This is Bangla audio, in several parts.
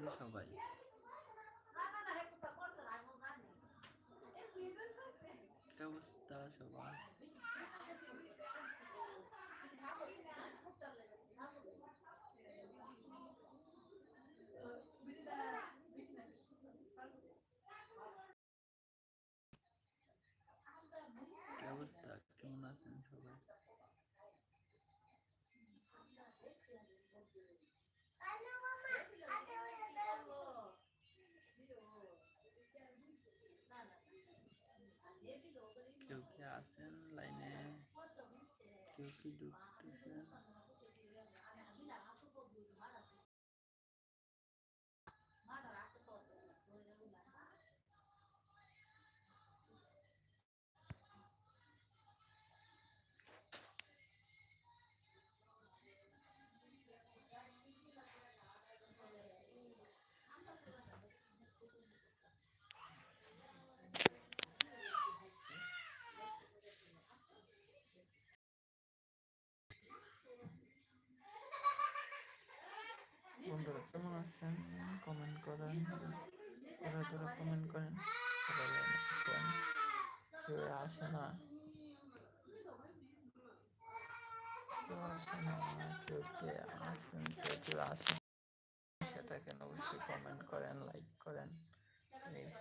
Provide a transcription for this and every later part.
আলাইকুম সবাই। অবস্থা সবার? কি অবস্থা? কেমন আছেন সবাই কেউ কি আছেন লাইনে কেউ কি ঢুকতেছেন করেন ওরা তোরা কমেন্ট করেন। কেউ আসে না। কেউ আসে না, কেউ কে আসেন, কেউ কেউ আসেন সেটাকে অবশ্যই কমেন্ট করেন লাইক করেন প্লিজ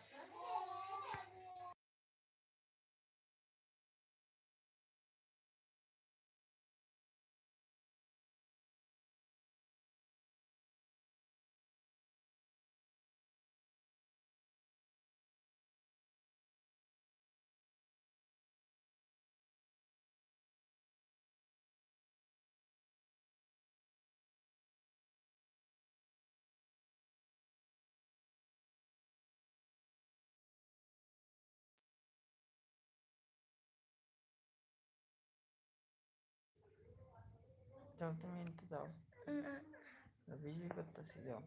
যাও তুমি এনতে যাও বিজি করতেছি যাও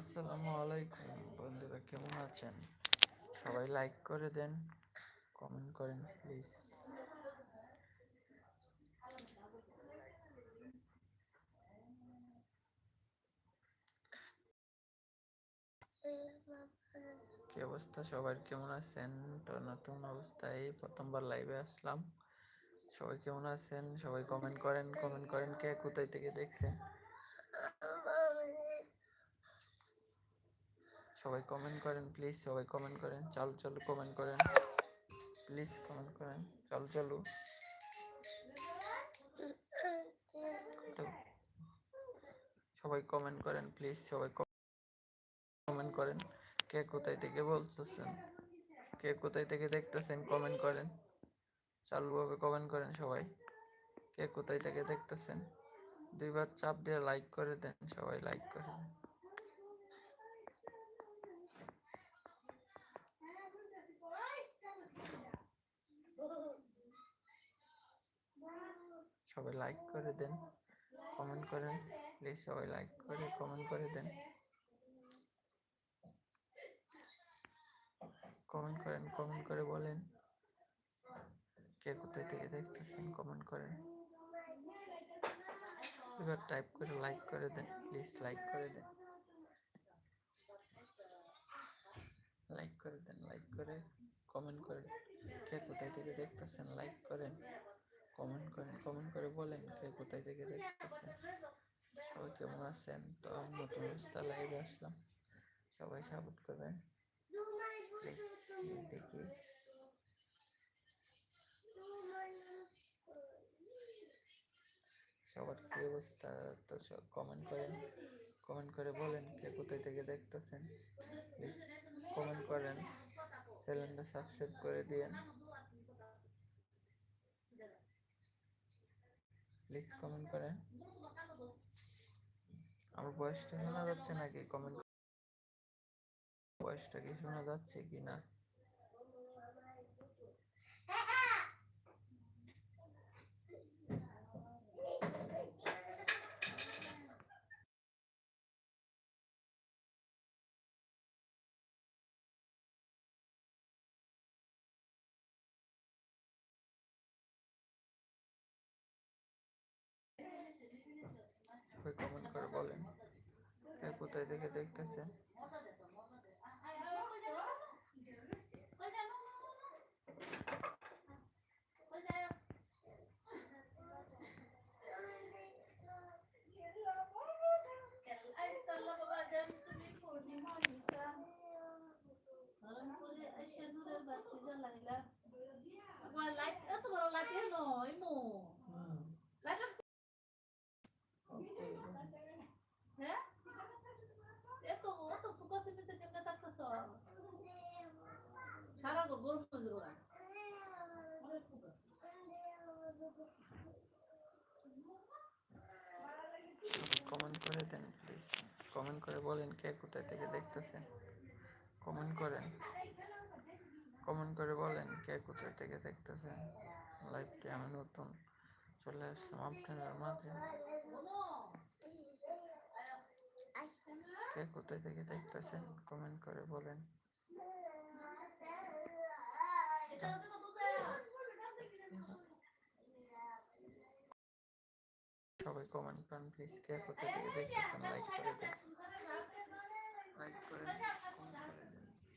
আসসালামু আলাইকুম বন্ধুরা, কেমন আছেন? সবাই লাইক করে দেন কমেন্ট করেন প্লিজ কি অবস্থা সবার? কেমন আছেন? তো নতুন অবস্থায় প্রথমবার লাইভে আসলাম। সবাই কেমন আছেন? সবাই কমেন্ট করেন কমেন্ট করেন, কে কোথায় থেকে দেখছেন? সবাই কমেন্ট করেন প্লিজ সবাই কমেন্ট করেন, চালু চালু কমেন্ট করেন প্লিজ কমেন্ট করেন, চালু চালু। সবাই কমেন্ট করেন প্লিজ সবাই কমেন্ট করেন, কে কোথায় থেকে বলতেছেন? কে কোথায় থেকে দেখতেছেন কমেন্ট করেন। চালুভাবে কমেন্ট করেন সবাই। কে কোথায় থেকে দেখতেছেন? দুইবার চাপ দিয়ে লাইক করে দেন, সবাই লাইক করে দেন। সবাই লাইক করে দেন কমেন্ট করেন প্লিজ সবাই লাইক করে কমেন্ট করে দেন। কমেন্ট করেন কমেন্ট করে বলেন, কে কোথায় থেকে দেখতেছেন কমেন্ট করেন। এবার টাইপ করে লাইক করে দেন প্লিজ লাইক করে দেন। লাইক করে দেন লাইক করে কমেন্ট করেন, কে কোথায় থেকে দেখতেছেন লাইক করেন। কমেন্ট করেন কমেন্ট করে বলেন কে কোথায় থেকে দেখতেছেন সবাই কেমন আছেন? তো নতুন অবস্থা লাইভে আসলাম। সবাই সাপোর্ট করবেন। দেখি। সবার কি অবস্থা? তো সব কমেন্ট করেন। কমেন্ট করে বলেন কে কোথায় থেকে দেখতেছেন। প্লিজ কমেন্ট করেন। চ্যানেলটা সাবস্ক্রাইব করে দিয়েন। প্লিজ কমেন্ট করেন আমার বয়সটা শোনা যাচ্ছে নাকি? কমেন্ট বয়সটা কি শোনা যাচ্ছে কি না সবাই কমেন্ট করে বলেন? কোথায় থেকে দেখতেছেন লাইট এত বড় ইমু হুম, লাইট off করে দাও। হ্যাঁ এত অত ফোকাসে মেছে কেমনে থাকতেছ কমেন্ট করে দেন প্লিজ কমেন্ট করে বলেন কে কোথায় থেকে দেখতেছেন। কমেন্ট করেন। কমেন্ট করে বলেন কে কোথায় থেকে দেখতেছেন। লাইভটি আমি নতুন চলে আসলাম আপনাদের মাঝে। কে কোথায় থেকে দেখতেছেন কমেন্ট করে বলেন সবাই কমেন্ট করেন প্লিজ কে কোথায় থেকে দেখতেছেন লাইক করে দেন লাইক করে কমেন্ট করে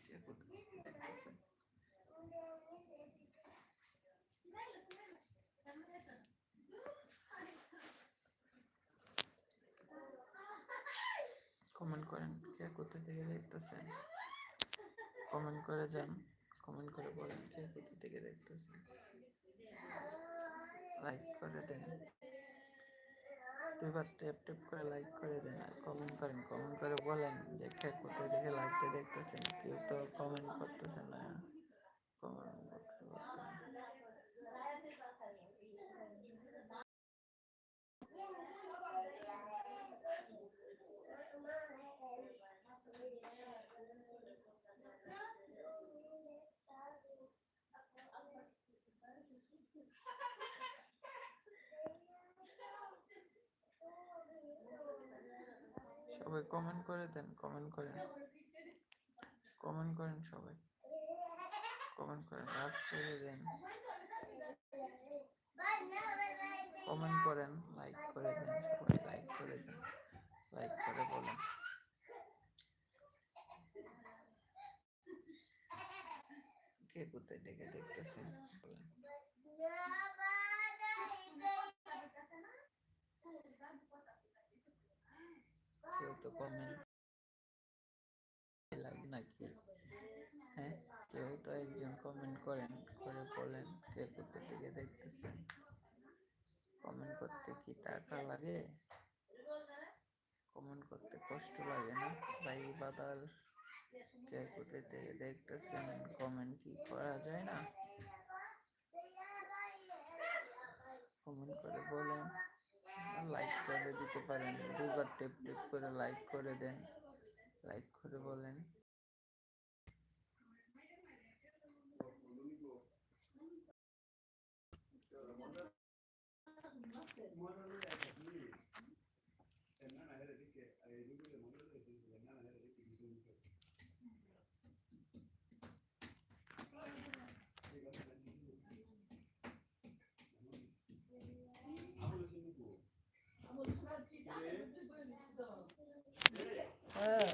কে কোথায় দেখতেছেন কমেন্ট করেন কে কোথা থেকে দেখতেছেন? কমেন্ট করে যান, কমেন্ট করে বলেন কে কোথা থেকে দেখতেছেন। লাইক করে দেন। দুইবার ট্যাপ ট্যাপ করে লাইক করে দেন আর কমেন্ট করেন, কমেন্ট করে বলেন যে কে কোথায় থেকে লাইকটা দেখতেছেন, কেউ তো কমেন্ট করতেছে না। কমেন্ট সবাই কমেন্ট করে দেন কমেন্ট করেন। কমেন্ট করেন সবাই। কমেন্ট করেন লাভ করে দেন। কমেন্ট করেন লাইক করে দেন সবাই লাইক করে দেন লাইক করে বলেন। কে কোথায় থেকে দেখতেছেন? বলেন। কেউ তো কমেন্ট লাগে নাকি? হ্যাঁ কেউ তো একজন কমেন্ট করেন, করে বলেন কে কোথা থেকে দেখতেছেন? কমেন্ট করতে কি টাকা লাগে? কমেন্ট করতে কষ্ট লাগে না? ভাই বাদাল কে কোথা থেকে দেখতেছেন? কমেন্ট কি করা যায় না? কমেন্ট করে বলেন। লাইক করে দিতে পারেন। দুবার টেপ টেপ করে লাইক করে দেন। লাইক করে বলেন। হ্যাঁ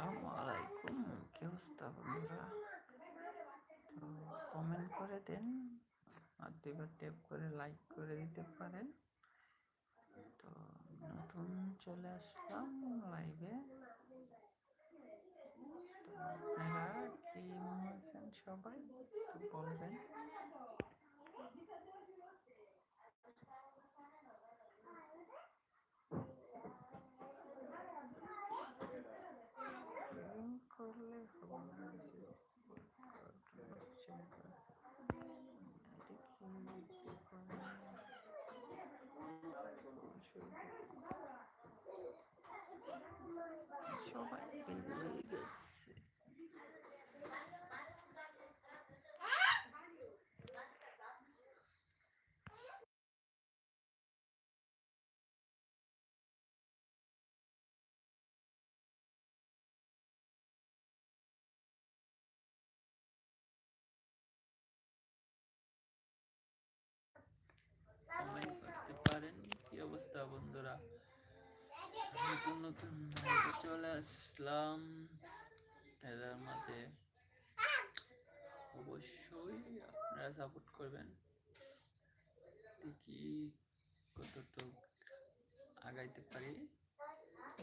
আসসালামু আলাইকুম। কি অবস্থা বন্ধুরা? তো কমেন্ট করে দেন আর দুইবার ট্যাপ করে লাইক করে দিতে পারেন। তো নতুন চলে আসলাম লাইভে আপনারা কি মনে আছেন সবাই বলবেন। for longer. অবস্থা বন্ধুরা নতুন নতুন চলে আসলাম। এর মাঝে অবশ্যই আপনারা সাপোর্ট করবেন। দেখি কতটুক আগাইতে পারি।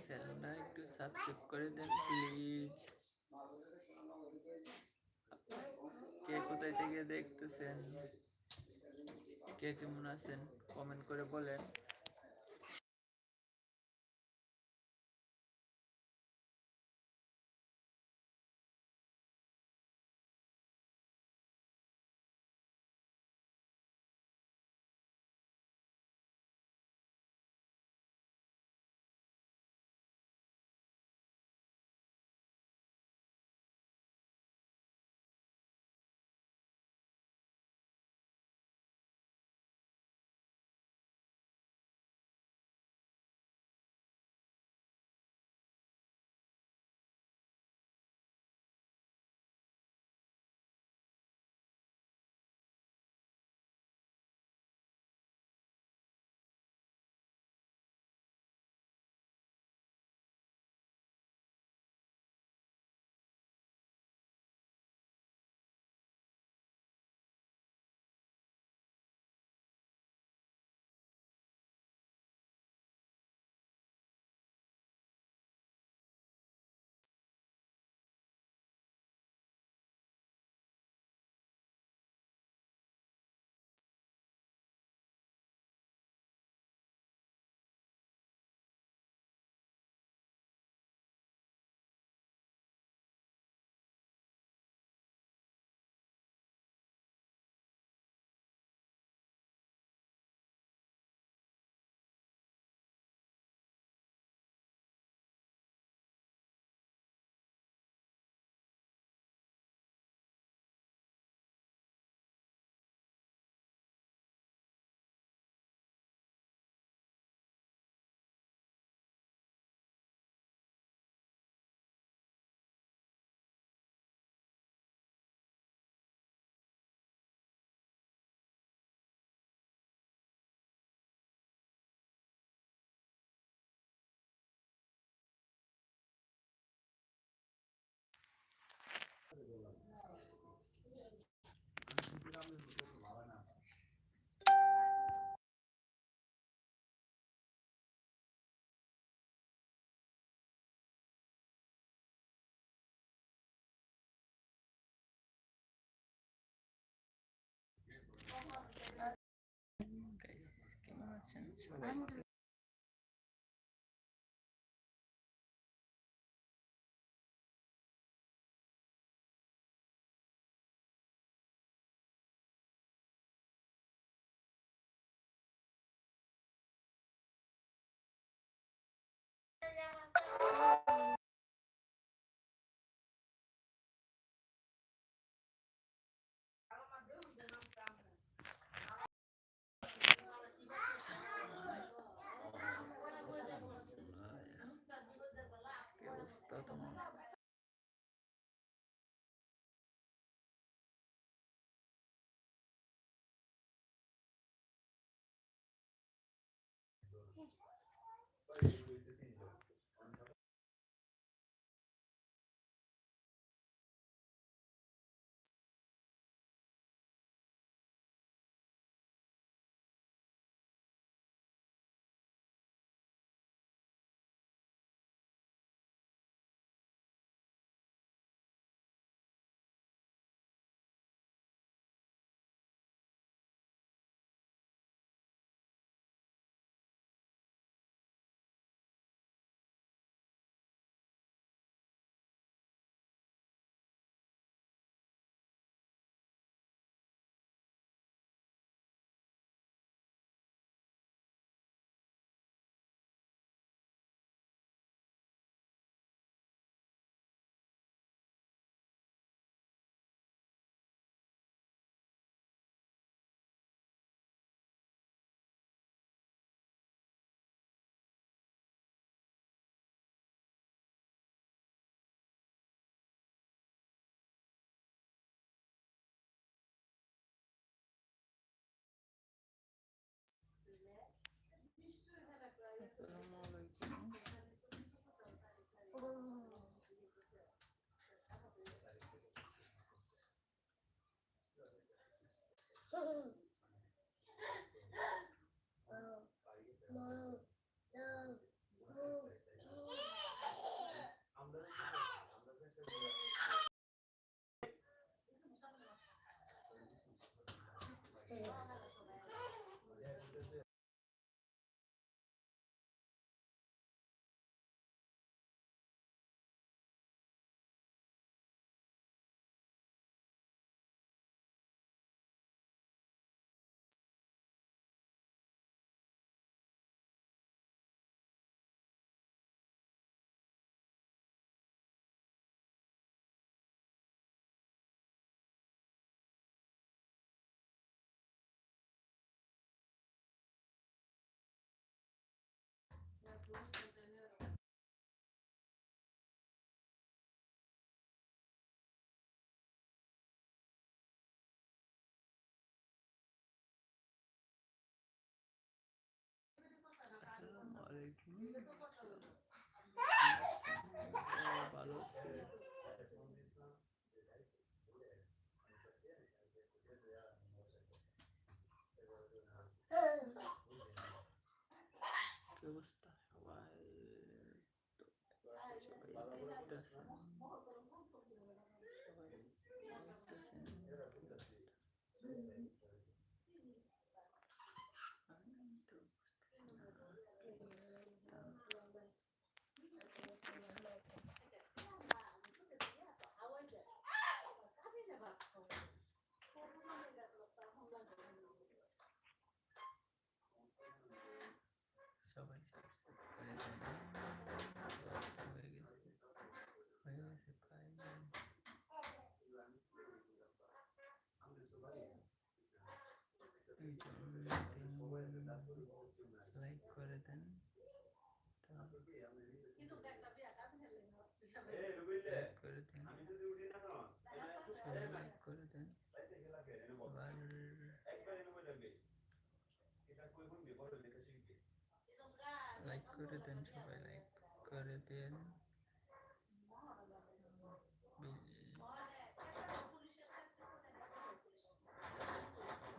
চ্যানেলটা একটু সাবস্ক্রাইব করে দেন প্লিজ কে কোথায় থেকে দেখতেছেন? কে কেমন আছেন? কমেন্ট করে বলেন। গাইস কেমন আছেন সবাই কি অবস্থা Uh-huh. ভালো অবস্থা সবাই সবাই দেখতেছেন সবাই দেখতেছেন কি অবস্থা আমি তো বুঝতেছি না কি অবস্থা সবাই সাবস্ক্রাইব করে দেন হয়ে গেছে হয়ে গেছে প্রায় দুইজন তিন লাইক করে দেন লাইক করে দেন। সবাই লাইক করে দেন। লাইক করে দেন সবাই লাইক করে দেন।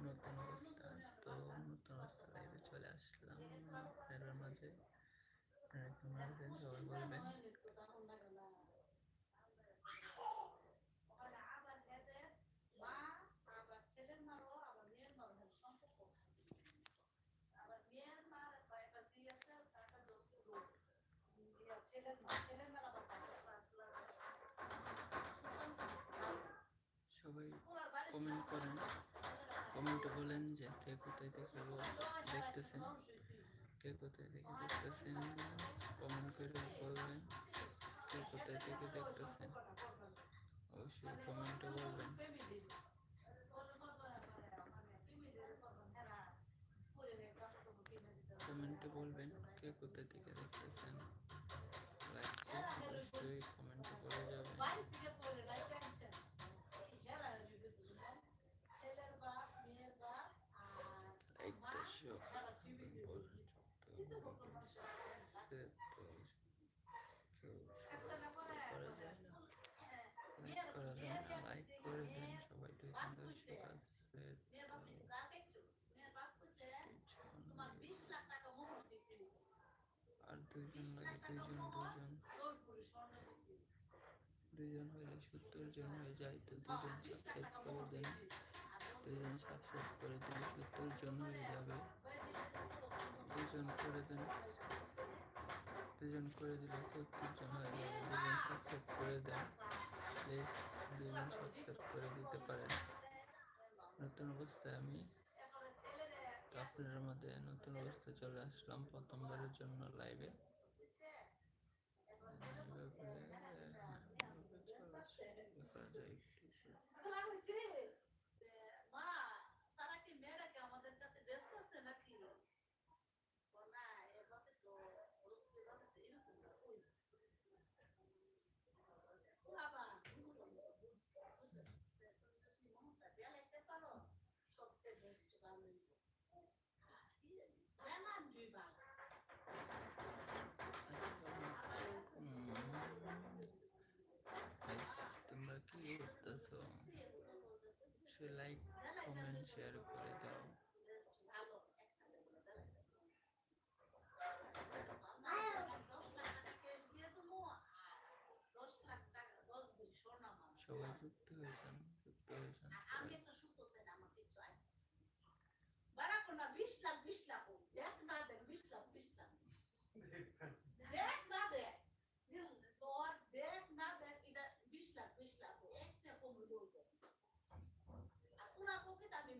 নতুন অবস্থা তো নতুন অবস্থা লাইভে চলে আসলাম। আপনাদের মাঝে আপনারা কেমন আছেন সবাই বলবেন সবাই কমেন্ট করেন। কমেন্টে বলেন যে কে কোথায় থেকে দেখতেছেন। কে কোথায় থেকে দেখতেছেন কমেন্ট করে বলবেন। কে কোথায় থেকে দেখতেছেন অবশ্যই কমেন্টে বলবেন। কমেন্টে বলবেন কে কোথা থেকে দেখতেছেন। অবশ্যই কমেন্টে বলে যাবেন লাইক দর্শক বল তো সে তো কেউ করা যায় না লাইক করা যায় না লাইক করে দেন সবাই দুইজন দর্শক আছে আর দুইজন লাগে দুইজন দুইজন দুইজন হইলে সত্তর জন হয়ে যায়, তো দুজন সাবস্ক্রাইব করে দেন। দুজন সাবস্ক্রাইব করে দিলে সত্তর জন হয়ে যাবে। দুজন করে দেন। দুজন করে দিলে সত্তর জন হয়ে যাবে। দুজন সাবস্ক্রাইব করে দেন। প্লিজ দুজন সাবস্ক্রাইব করে দিতে পারেন। নতুন অবস্থায় আমি তো আপনাদের মধ্যে নতুন অবস্থায় চলে আসলাম প্রথমবারের জন্য লাইভে And I was good. অবশ্যই লাইক কমেন্ট শেয়ার করে দাও। সবাই যুক্ত হয়েছেন যুক্ত হয়েছেন আমি একটা সুতো আমাকে চাই বাড়া কোনা বিশ লাখ বিশ লাখ।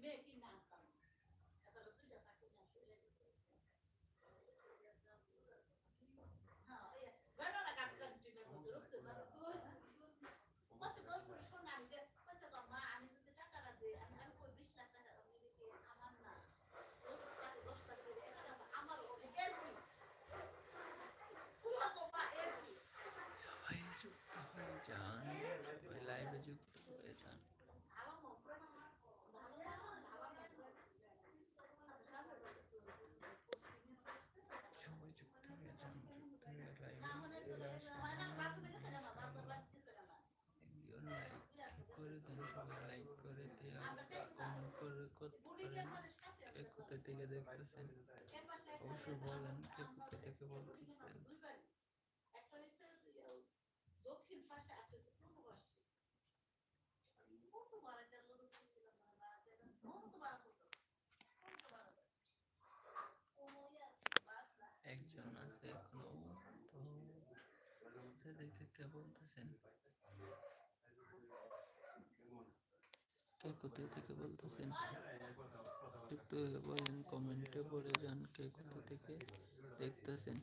big. কোথা থেকে দেখতেছেন। অবশ্যই বলেন কে কোথা থেকে বলতেছেন। একজন আছে এখনও দেখে কে বলতেছেন? কে কোথায় থেকে বলতেছেন? যুক্ত হয়ে বলেন, কমেন্টে পড়ে যান কে কোথা থেকে দেখতেছেন।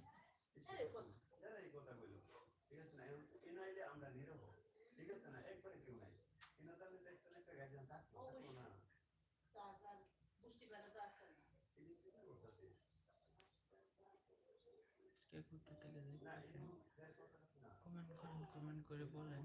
কে কোথা থেকে কমেন্ট করেন, কমেন্ট করে বলেন।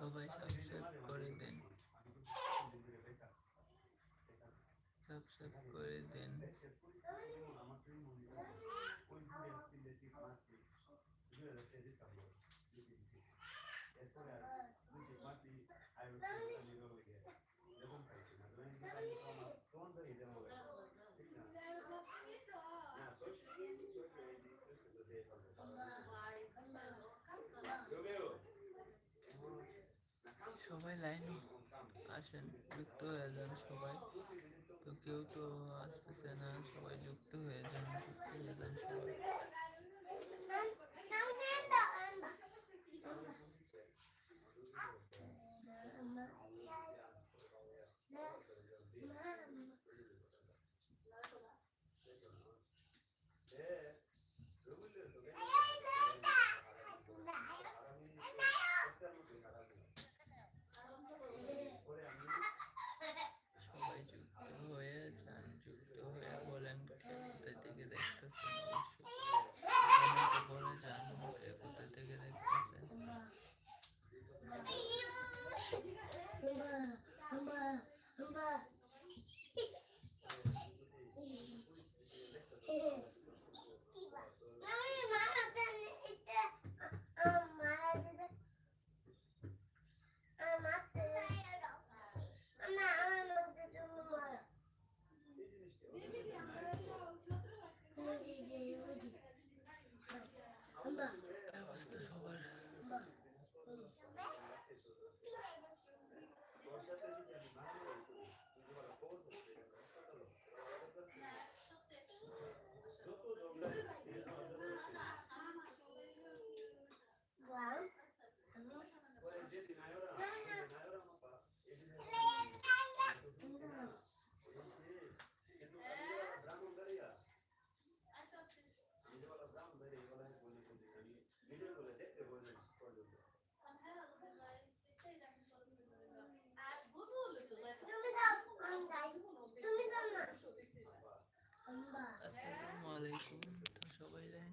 সবাই সাবস্ক্রাইব করে দেন। সাবস্ক্রাইব করে দেন। সবাই লাইনে আসেন, যুক্ত হয়ে যান সবাই। তো কেউ তো আসতেছে না, সবাই যুক্ত হয়ে যান, যুক্ত হয়ে যান সবাই। আলাইকুম তো সবাই লাইন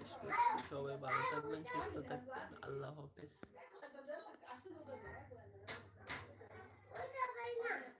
শেষ করছি। সবাই ভালো থাকবেন সুস্থ থাকবেন। আল্লাহ হাফেজ।